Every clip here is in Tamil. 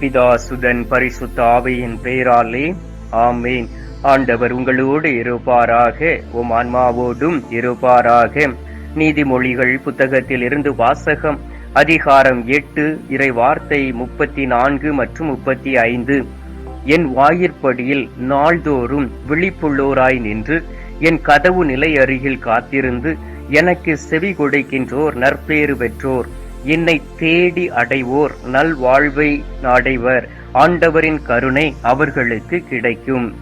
பிதாசுதன் பரிசுத்த ஆவையின் பெயராலே ஆமேன். ஆண்டவர் உங்களோடு இருப்பாராக உம் ஆன்மாவோடும் இருப்பாராக. நீதிமொழிகள் புத்தகத்தில் இருந்து வாசகம் அதிகாரம் எட்டு இறை வார்த்தை முப்பத்தி நான்கு மற்றும் முப்பத்தி ஐந்து என் வாயிற்படியில் நாள்தோறும் விழிப்புள்ளோராய் நின்று என் கதவு நிலை அருகில் காத்திருந்து எனக்கு செவி கொடுக்கின்றோர் நற்பேறு பெற்றோர். என்னை தேடி அடைவோர் நல்வாழ்வை நாடைவர். ஆண்டவரின் கருணை அவர்களுக்கு கிடைக்கும்.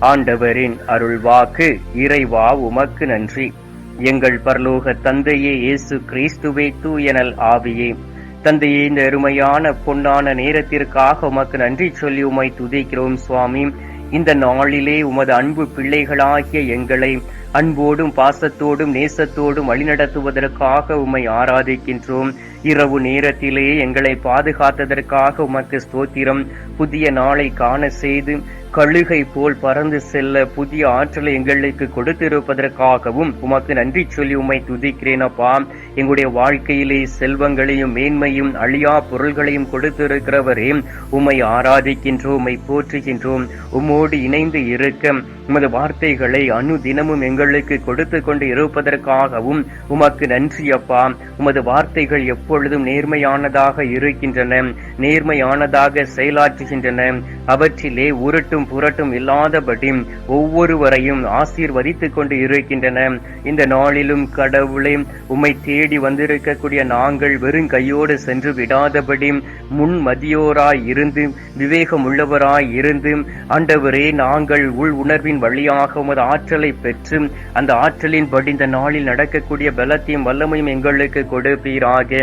ஆண்டவரின் அருள்வாக்கு இறைவா உமக்கு நன்றி. எங்கள் பரலோக தந்தையே இயேசு கிறிஸ்துவே தூயனல் ஆவியே. தந்தையே இந்த அருமையான பொன்னான நேரத்திற்காக உமக்கு நன்றி சொல்லி உமை துதிக்கிறோம் சுவாமி. இந்த நாளிலே உமது அன்பு பிள்ளைகளாகிய எங்களை அன்போடும் பாசத்தோடும் நேசத்தோடும் வழிநடத்துவதற்காக உம்மை ஆராதிக்கின்றோம். இரவு நேரத்திலே எங்களை பாதுகாத்ததற்காக உமக்கு ஸ்தோத்திரம். புதிய நாளை காண செய்து கழுகை போல் பறந்து செல்ல புதிய ஆற்றலை எங்களுக்கு கொடுத்திருப்பதற்காகவும் உமக்கு நன்றி சொல்லி உம்மை துதிக்கிறேன் அப்பா. எங்களுடைய வாழ்க்கையிலே செல்வங்களையும் மேன்மையும் அழியா பொருள்களையும் கொடுத்திருக்கிறவரே உம்மை ஆராதிக்கின்றோம் உம்மை போற்றுகின்றோம் உம்மோடு இணைந்து இருக்க உமது வார்த்தைகளை அணு தினமும் எங்களுக்கு கொடுத்து கொண்டு இருப்பதற்காகவும் உமக்கு நன்றி அப்பா. உமது வார்த்தைகள் எப்பொழுதும் நேர்மையானதாக இருக்கின்றன நேர்மையானதாக செயலாற்றுகின்றன அவற்றிலே உருட்டும் புரட்டும் இல்லாதபடி ஒவ்வொருவரையும் ஆசீர்வதித்துக் கொண்டு இருக்கின்றன. இந்த நாளிலும் கடவுளே உம்மை தேடி வந்திருக்கக்கூடிய நாங்கள் வெறும் கையோடு சென்று விடாதபடி முன் மதியோராய் இருந்து விவேகம் உள்ளவராய் இருந்து ஆண்டவரே நாங்கள் உள் உணர்வின் வழியாக உமது ஆற்றலை பெற்று அந்த ஆற்றலின் படி இந்த நாளில் நடக்கக்கூடிய பலத்தையும் வல்லமையும் எங்களுக்கு கொடுப்பீராக.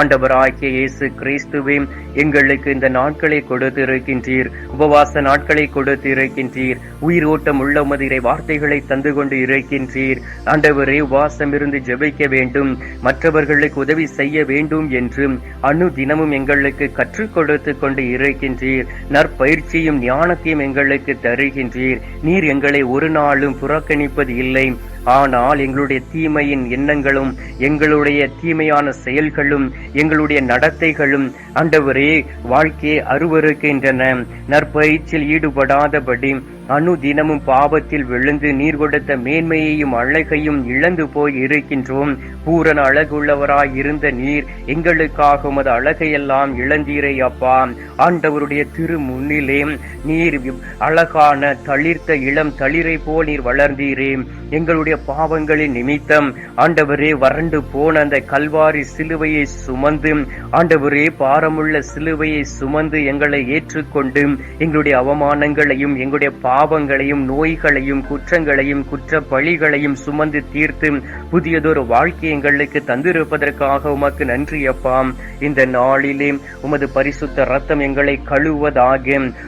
ஆண்டவராகிய இயேசு கிறிஸ்துவே எங்களுக்கு இந்த நாட்களை கொடுத்து இருக்கின்றீர் உபவாச நாட்களை கொடுத்து இருக்கின்றீர் உயிரோட்டம் உள்ள உமதிரை வார்த்தைகளை தந்து கொண்டு இருக்கின்றீர். ஆண்டவரே உபவாசம் இருந்து ஜெபிக்க வேண்டும். மற்றவர்களுக்கு உதவி செய்ய வேண்டும் என்று அணு தினமும் எங்களுக்கு கற்றுக் கொடுத்து கொண்டு இருக்கின்றீர். நற்பயிற்சியும் ஞானத்தையும் எங்களுக்கு தருகின்றீர். நீர் எங்களை ஒரு நாளும் புறக்கணிப்பது இல்லை. ஆனால் எங்களுடைய தீமையின் எண்ணங்களும் எங்களுடைய தீமையான செயல்களும் எங்களுடைய நடத்தைகளும் ஆண்டவரே வாழ்க்கையை அருவருக்கின்றன நற்பயிற்சியில் ஈடுபடாதபடி அணு தினமும் பாவத்தில் விழுந்து நீர் கொடுத்த மேன்மையையும் அழகையும் இழந்து போய் இருக்கின்றோம். பூரண அழகுள்ளவராய் இருந்த நீர் எங்களுக்காக உமது அழகையெல்லாம் இழந்தீரே அப்பா. ஆண்டவருடைய திரு முன்னிலே நீர் அழகான தளிர்த்த இளம் தளிரை போல் நீர் வளர்ந்தீரே. எங்களுடைய பாவங்களின் நிமித்தம் ஆண்டவரே வறண்டு போன அந்த கல்வாரி சிலுவையை சுமந்து ஆண்டவரே பாரமுள்ள சிலுவையை சுமந்து எங்களை ஏற்றுக்கொண்டு எங்களுடைய அவமானங்களையும் எங்களுடைய பாவங்களையும் நோய்களையும் குற்றங்களையும் குற்ற பழிகளையும் சுமந்து தீர்த்து புதியதொரு வாழ்க்கை எங்களுக்கு தந்திருப்பதற்காக உமக்கு நன்றி அப்பா. இந்த நாளிலே உமது பரிசுத்த ரத்தம் எங்களை கழுவதாக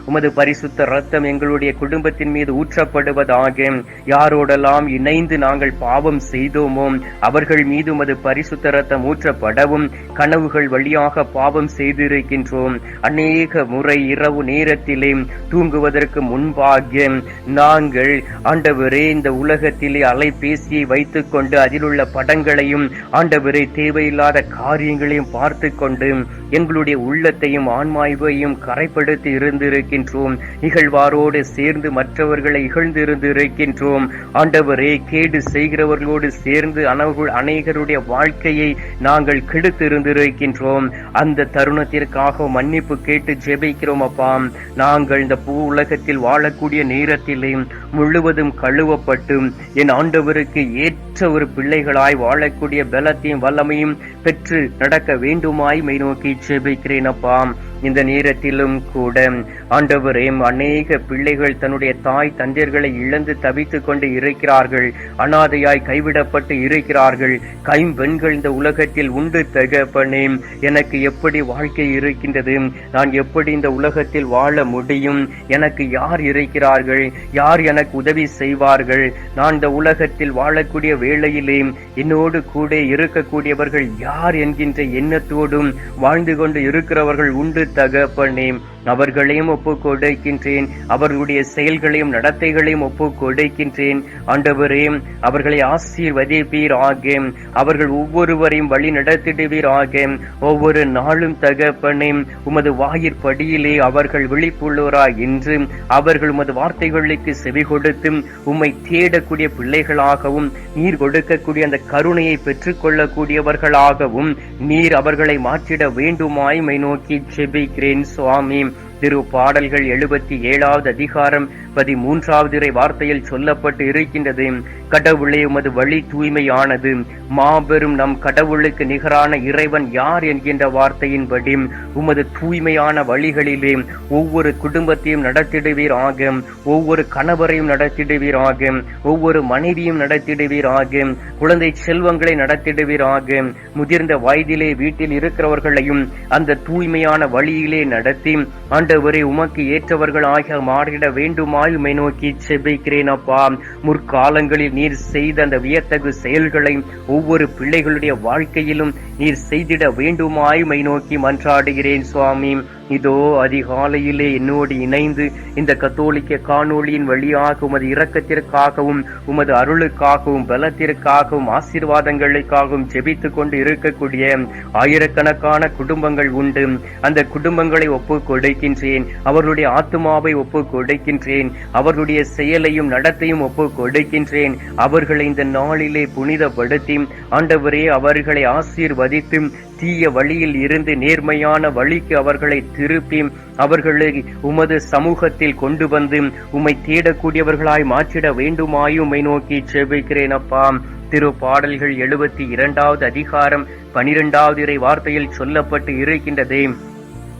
உமது பரிசுத்த ரத்தம் எங்களுடைய குடும்பத்தின் மீது ஊற்றப்படுவதாக யாரோடெல்லாம் இணைந்து நாங்கள் பாவம் செய்தோமோ அவர்கள் மீது உமது பரிசுத்த ரத்தம் ஊற்றப்படவும் கனவுகள் வழியாக பாவம் செய்திருக்கின்றோம். அநேக முறை இரவு நேரத்திலே தூங்குவதற்கு முன்பாக நாங்கள் ஆண்டவரே இந்த உலகத்திலே அலைபேசியை வைத்துக் கொண்டு அதில் உள்ள படங்களையும் ஆண்டவரே தேவையில்லாத காரியங்களையும் பார்த்து கொண்டு எங்களுடைய உள்ளத்தையும் ஆன்மாய்வையும் கரைப்படுத்தி இருந்திருக்கின்றோம். இகழ்வாரோடு சேர்ந்து மற்றவர்களை இகழ்ந்து இருந்திருக்கின்றோம் ஆண்டவரே கேடு செய்கிறவர்களோடு சேர்ந்து அனவர்கள் அநேகருடைய வாழ்க்கையை நாங்கள் கெடுத்திருந்திருக்கின்றோம். அந்த தருணத்திற்காக மன்னிப்பு கேட்டு ஜெபிக்கிறோம் அப்பா. நாங்கள் இந்த பூ உலகத்தில் வாழக்கூடிய நேரத்திலே முழுவதும் கழுவப்பட்டு என் ஆண்டவருக்கு ஏற்ற ஒரு பிள்ளைகளாய் வாழக்கூடிய பலத்தையும் வல்லமையும் பெற்று நடக்க வேண்டுமாய் மை நோக்கி சேபிக்கிறேன் அப்பா. இந்த நேரத்திலும் கூட ஆண்டவரே அநேக பிள்ளைகள் தன்னுடைய தாய் தந்தையர்களை இழந்து தவித்துக் கொண்டு இருக்கிறார்கள். அனாதையாய் கைவிடப்பட்டு இருக்கிறார்கள். கைம்பெண்கள் இந்த உலகத்தில் உண்டு தகப்பனே. எனக்கு எப்படி வாழ்க்கை இருக்கின்றது? நான் எப்படி இந்த உலகத்தில் வாழ முடியும்? எனக்கு யார் இருக்கிறார்கள்? யார் எனக்கு உதவி செய்வார்கள்? நான் இந்த உலகத்தில் வாழக்கூடிய வேளையிலே என்னோடு கூட இருக்கக்கூடியவர்கள் யார் என்கின்ற எண்ணத்தோடும் வாழ்ந்து கொண்டு இருக்கிறவர்கள் உண்டு தகப்பனே அவர்களையும் ஒப்பு கொடுக்கின்றேன் அவர்களுடைய செயல்களையும் நடத்தைகளையும் ஒப்பு கொடுக்கின்றேன் ஆண்டவரே அவர்களை ஆசீர்வதிப்பீர் ஆகும் அவர்கள் ஒவ்வொருவரையும் வழி நடத்திடுவீர் ஆகும் ஒவ்வொரு நாளும் தகப்பனே உமது வாயிற்படியிலே அவர்கள் விழிப்புள்ளோராய் என்று அவர்கள் உமது வார்த்தைகளுக்கு செவி கொடுத்து உம்மை தேடக்கூடிய பிள்ளைகளாகவும் நீர் கொடுக்கக்கூடிய அந்த கருணையை பெற்றுக்கொள்ளக்கூடியவர்களாகவும் நீர் அவர்களை மாற்றிட வேண்டுமாய் மை நோக்கி செபிக்கிறேன் சுவாமி. திரு பாடல்கள் எழுபத்தி ஏழாவது அதிகாரம் பதிமூன்றாவது இறை வார்த்தையில் சொல்லப்பட்டு இருக்கின்றது. கடவுளே உமது வழி தூய்மையானது. மாபெரும் நம் கடவுளுக்கு நிகரான இறைவன் யார் என்கின்ற வார்த்தையின்படி உமது தூய்மையான வழிகளிலே ஒவ்வொரு குடும்பத்தையும் நடத்திடுவீராக. ஒவ்வொரு கணவரையும் நடத்திடுவீராக. ஒவ்வொரு மனைவியும் நடத்திடுவீராக. குழந்தை செல்வங்களை நடத்திடுவீராக. முதிர்ந்த வயதிலே வீட்டில் இருக்கிறவர்களையும் அந்த தூய்மையான வழியிலே நடத்தி அன்று ஆண்டவரே உமக்கு ஏற்றவர்கள் ஆகிய மாறிட வேண்டுமாய் உமை நோக்கி செபிக்கிறேன் அப்பா. முற்காலங்களில் நீர் செய்த அந்த வியத்தகு செயல்களை ஒவ்வொரு பிள்ளைகளுடைய வாழ்க்கையிலும் நீர் செய்திட வேண்டுமாய் மை நோக்கி மன்றாடுகிறேன் சுவாமி. இதோ அதிகாலையிலே என்னோடு இணைந்து இந்த கத்தோலிக்க காணொளியின் வழியாக உமது இரக்கத்திற்காகவும் உமது அருளுக்காகவும் பலத்திற்காகவும் ஆசீர்வாதங்களுக்காகவும் ஜெபித்து கொண்டு இருக்கக்கூடிய ஆயிரக்கணக்கான குடும்பங்கள் உண்டு. அந்த குடும்பங்களை ஒப்பு கொடுக்கின்றேன். அவர்களுடைய ஆத்மாவை ஒப்பு கொடுக்கின்றேன். அவர்களுடைய செயலையும் நடத்தையும் ஒப்பு கொடுக்கின்றேன். அவர்களை இந்த நாளிலே புனிதப்படுத்தி ஆண்டவரே அவர்களை ஆசீர்வதித்து தீய வழியில் இருந்து நேர்மையான வழிக்கு அவர்களை திருப்பி அவர்களை உமது சமூகத்தில் கொண்டு வந்து உம்மை தேடக்கூடியவர்களாய் மாற்றிட வேண்டுமாய் உம்மை நோக்கி செபிக்கிறேன் அப்பா. திரு பாடல்கள் எழுபத்தி இரண்டாவது அதிகாரம் பனிரெண்டாவது இறை வார்த்தையில் சொல்லப்பட்டு இருக்கின்றதே.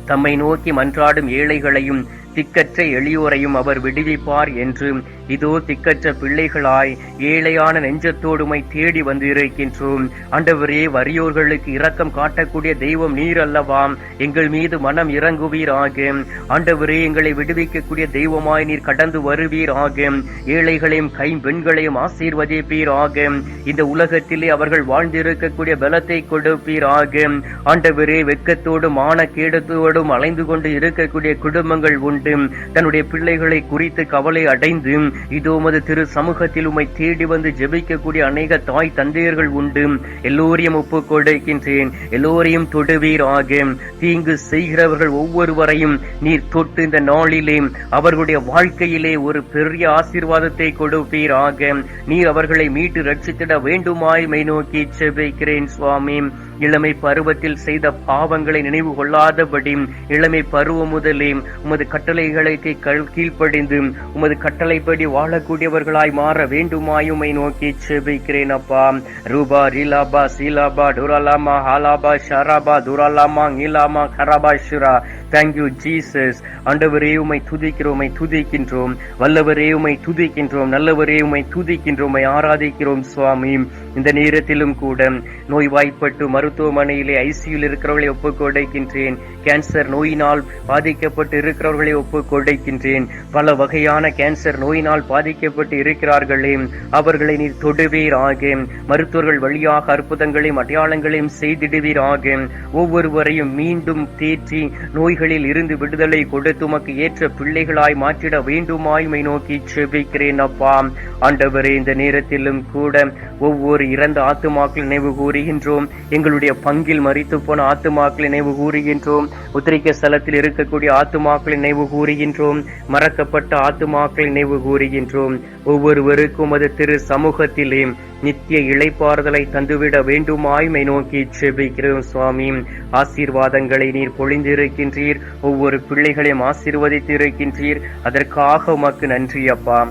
தம்மை நோக்கி மன்றாடும் ஏழைகளையும் திக்கற்ற எளியோரையும் அவர் விடுவிப்பார் என்று இதோ திக்கற்ற பிள்ளைகளாய் ஏழையான நெஞ்சத்தோடுமை தேடி வந்து இருக்கின்றோம் ஆண்டவரே வறியோர்களுக்கு இரக்கம் காட்டக்கூடிய தெய்வம் நீர் அல்லவாம். எங்கள் மீது மனம் இறங்குவீர் ஆகும் ஆண்டவரே எங்களை விடுவிக்கக்கூடிய தெய்வமாய் நீர் கடந்து வருவீர் ஆகும் ஏழைகளையும் கைம்பெண்களையும் ஆகும் இந்த உலகத்திலே அவர்கள் வாழ்ந்திருக்கக்கூடிய பலத்தை ஆகும் ஆண்டவரே வெக்கத்தோடும் மானக்கேடத்தோடும் அலைந்து கொண்டு இருக்கக்கூடிய குடும்பங்கள் உண்டு. தன்னுடைய பிள்ளைகளை குறித்து கவலை அடைந்து இதோ மது திரு சமூகத்தில் உமை தேடி வந்து ஜெபிக்கக்கூடிய அநேக தாய் தந்தையர்கள் உண்டு. எல்லோரையும் ஒப்பு கொடுக்கின்றேன் எல்லோரையும் தொடுவீராக. தீங்கு செய்கிறவர்கள் ஒவ்வொருவரையும் நீர் தொட்டு இந்த நாளிலே அவர்களுடைய வாழ்க்கையிலே ஒரு பெரிய ஆசீர்வாதத்தை கொடுப்பீராக. நீர் அவர்களை மீட்டு ரட்சித்திட வேண்டுமாய் மை நோக்கி செபிக்கிறேன் சுவாமி. இளமை பருவத்தில் செய்த பாவங்களை நினைவு கொள்ளாதபடி இளமை பருவம் முதலே உமது கட்டளைகளுக்கு கல்- கீழ்ப்படிந்து உமது கட்டளைப்படி வாழக்கூடியவர்களாய் மாற வேண்டுமாயுமை நோக்கி செபிக்கிறேன் அப்பா. ரூபா ரீலாபா சீலாபா டுராலாமா ஹாலாபா ஷராபா துராலாமா நீலாமா கராபா ஷுரா தேங்க்யூ ஜீசஸ் ஆண்டவரே உமை துதிக்கிறோம் துதிக்கின்றோம். வல்லவரே உமை துதிக்கின்றோம். நல்லவரே உமை துதிக்கின்றோம். ஆராதிக்கிறோம் சுவாமி. இந்த நேரத்திலும் கூட நோய்வாய்ப்பட்டு மருத்துவமனையிலே ஐசியூவில் இருக்கிறவர்களை ஒப்புக்கொடைக்கின்றேன் கேன்சர் நோயினால் பாதிக்கப்பட்டு இருக்கிறவர்களை ஒப்புக்கொடைக்கின்றேன் பல வகையான கேன்சர் நோயினால் பாதிக்கப்பட்டு இருக்கிறார்களே அவர்களை நீர் தொடுவீராக. மருத்துவர்கள் வழியாக அற்புதங்களையும் அடையாளங்களையும் செய்திடுவீராக. ஒவ்வொருவரையும் மீண்டும் தேற்றி நோய்களில் இருந்து விடுதலை கொடுத்து உமக்கு ஏற்ற பிள்ளைகளாய் மாற்றிட வேண்டுமாய்மை நோக்கி செபிக்கிறேன் அப்பா. ஆண்டவரே இந்த நேரத்திலும் கூட ஒவ்வொரு இறந்த ஆத்துமாக்கள் நினைவு கூறுகின்றோம். எங்களுடைய பங்கில் மறித்து போன ஆத்துமாக்கள் நினைவு கூறுகின்றோம். உத்திரிக்க ஸ்தலத்தில் இருக்கக்கூடிய ஆத்துமாக்கள் நினைவு கூறுகின்றோம். மறக்கப்பட்ட ஆத்துமாக்கள் நினைவு கூறுகின்றோம். ஒவ்வொருவருக்கும் அது திரு சமூகத்திலே நித்திய இளைப்பாறுதலை தந்துவிட வேண்டுமாய்மை நோக்கி செபிக்கிறோம் சுவாமி. ஆசீர்வாதங்களை நீர் பொழிந்திருக்கின்றீர். ஒவ்வொரு பிள்ளைகளையும் ஆசீர்வதித்து இருக்கின்றீர் அதற்காக உமக்கு நன்றி அப்பா.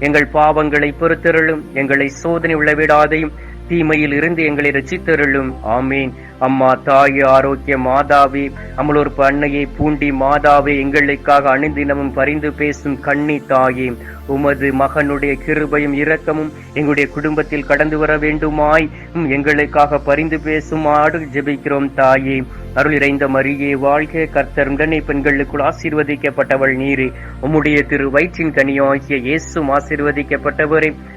எங்கள் பாவங்களை பொறுத்தருளும் எங்களை சோதனை உள்ள விடாதையும் தீமையில் இருந்து எங்களை ரசித்தருளும். ஆமீன். அம்மா தாயே ஆரோக்கிய மாதாவே அமலோர் அன்னையை பூண்டி மாதாவே எங்களுக்காக அணிந்தினமும் பரிந்து பேசும் கண்ணி தாயே உமது மகனுடைய கிருபையும் இரக்கமும் எங்களுடைய குடும்பத்தில் கடந்து வர வேண்டுமாய் உம் எங்களுக்காக பரிந்து பேசுமாடு ஜெபிக்கிறோம் தாயே. அருள் இறைந்த மரியே வாழ்க கர்த்தர் உடனே பெண்களுக்குள் ஆசீர்வதிக்கப்பட்டவள் நீரே. உம்முடைய திரு வயிற்றின் கனியாகிய இயேசும் ஆசீர்வதிக்கப்பட்டவரே.